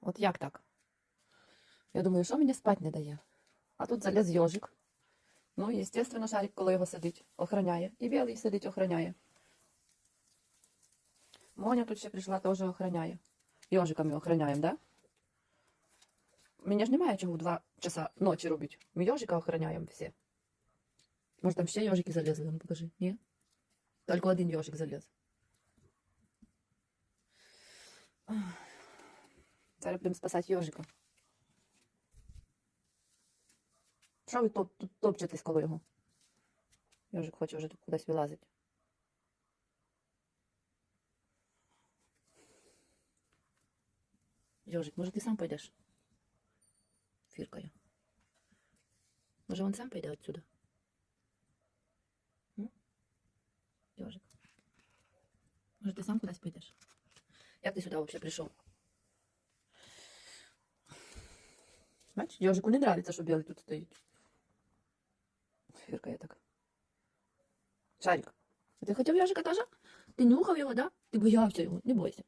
От як так? Я думаю, що мені спать не дає? А тут заліз йожик. Ну, і, звісно, шарик, коли його сидить, охороняє. І білий сидить, охороняє. Моня тут ще прийшла, теж охороняє. Йожиками охороняємо, да? Мені ж немає чого два часа ночі робити. Ми йожика охороняємо всі. Може там ще йожики залізли? Ну покажи. Ні? Тільки один йожик заліз. Зараз будемо спасати йожика. Що ви топ, тут топчетесь коло його? Йожик хоче вже тут кудись вилазити. Йожик, може ти сам пойдеш? Фіркою. Може він сам пойде отсюда? Йожик. Може ти сам кудись пойдеш? Як ти сюди взагалі прийшов? Бачиш, Йожику не нравится, що білий тут стоїть. Фіркає так. Шарик, ти хотів Йожика теж? Ти нюхав його, да? Ти боявся його, не бойся.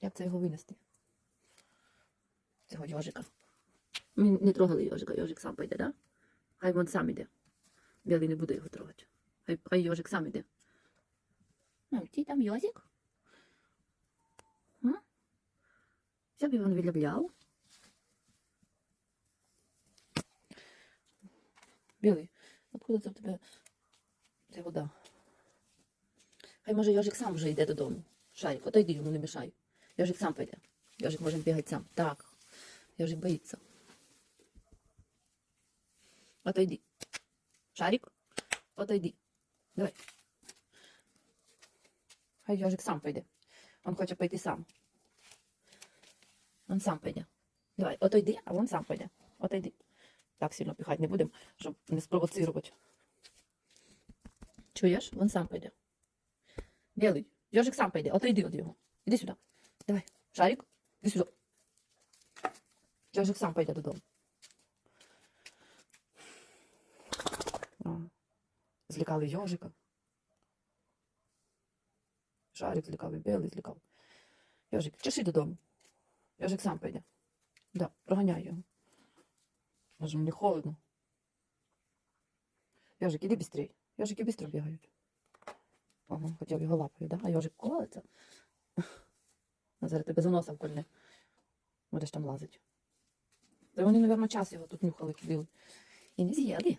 Як це його винести? Цього Йожика. Ми не трогали Йожика, Йожик сам пойде, да? Хай він сам іде. Білий не буде його трогати. Хай, хай Йожик сам іде. Ну, ти там Йозик? А? Щоб він відлюбляв. Білий, откуда це в тебе ця вода? Хай може Йожик сам вже йде додому. Шарик, отойди, йому не мішай. Йожик сам пойде. Йожик може бігати сам. Так. Йожик боїться. Отойди. Шарик, отойди. Давай. Хай Йожик сам пойде. Он хоче пойти сам. Он сам пойде. Давай, отойди, а он сам пойде. Отойди. Так сильно пихати не будемо, щоб не спровоцирувати. Чуєш? Він сам пойде. Білий. Йожик сам пойде. Отойди від його. Іди сюди. Давай. Шарик, іди сюди. Йожик сам пойде додому. Злякали йожика. Шарик злякав і білий злякав. Йожик, чеши додому. Йожик сам пойде. Да, проганяй його. Може, мені холодно. Йожик, іди быстрей. Йожики быстро бігають. Ага, хотів його лапою, да? А йожик колиться. Зараз тебе за носом кольне. Будеш там лазити. Та вони, мабуть, час його тут нюхали ходили. І не з'їли.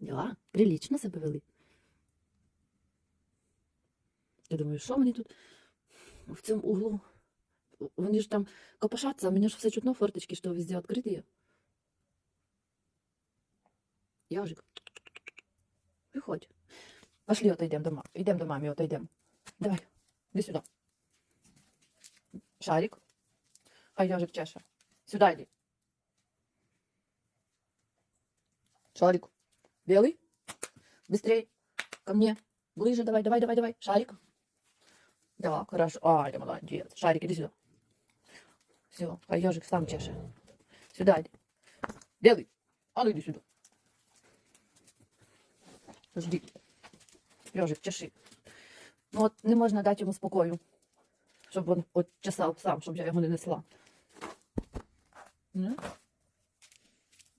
Да, прилично себе вели. Я думаю, що вони тут в цьому углу? Вони ж там копошаться, а мені ж все чутно форточки, що везде відкриті. Яжик. Виходь. Пошли, отойдем до мамы. Идем до мамы, отойдем. Давай, иди сюда. Шарик. А яжик чаша. Сюда иди. Шарик. Белый. Быстрей. Ко мне. Ближе давай, давай, давай, давай. Шарик. Да, хорошо. Аля, молодец. Шарик, иди сюда. Все, а ежик сам чеше. Сюда иди. Белый. А ну иди сюда. Жди. Ежик, чеши. Ну от не можна дати йому спокою, щоб він от чесав сам, щоб я його не несла. Ну?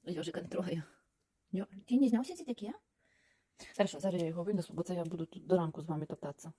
Йожика не трогає. Ти не знав, що це таке? Хорошо, зараз я його винесу, бо це я буду тут до ранку з вами топтатися.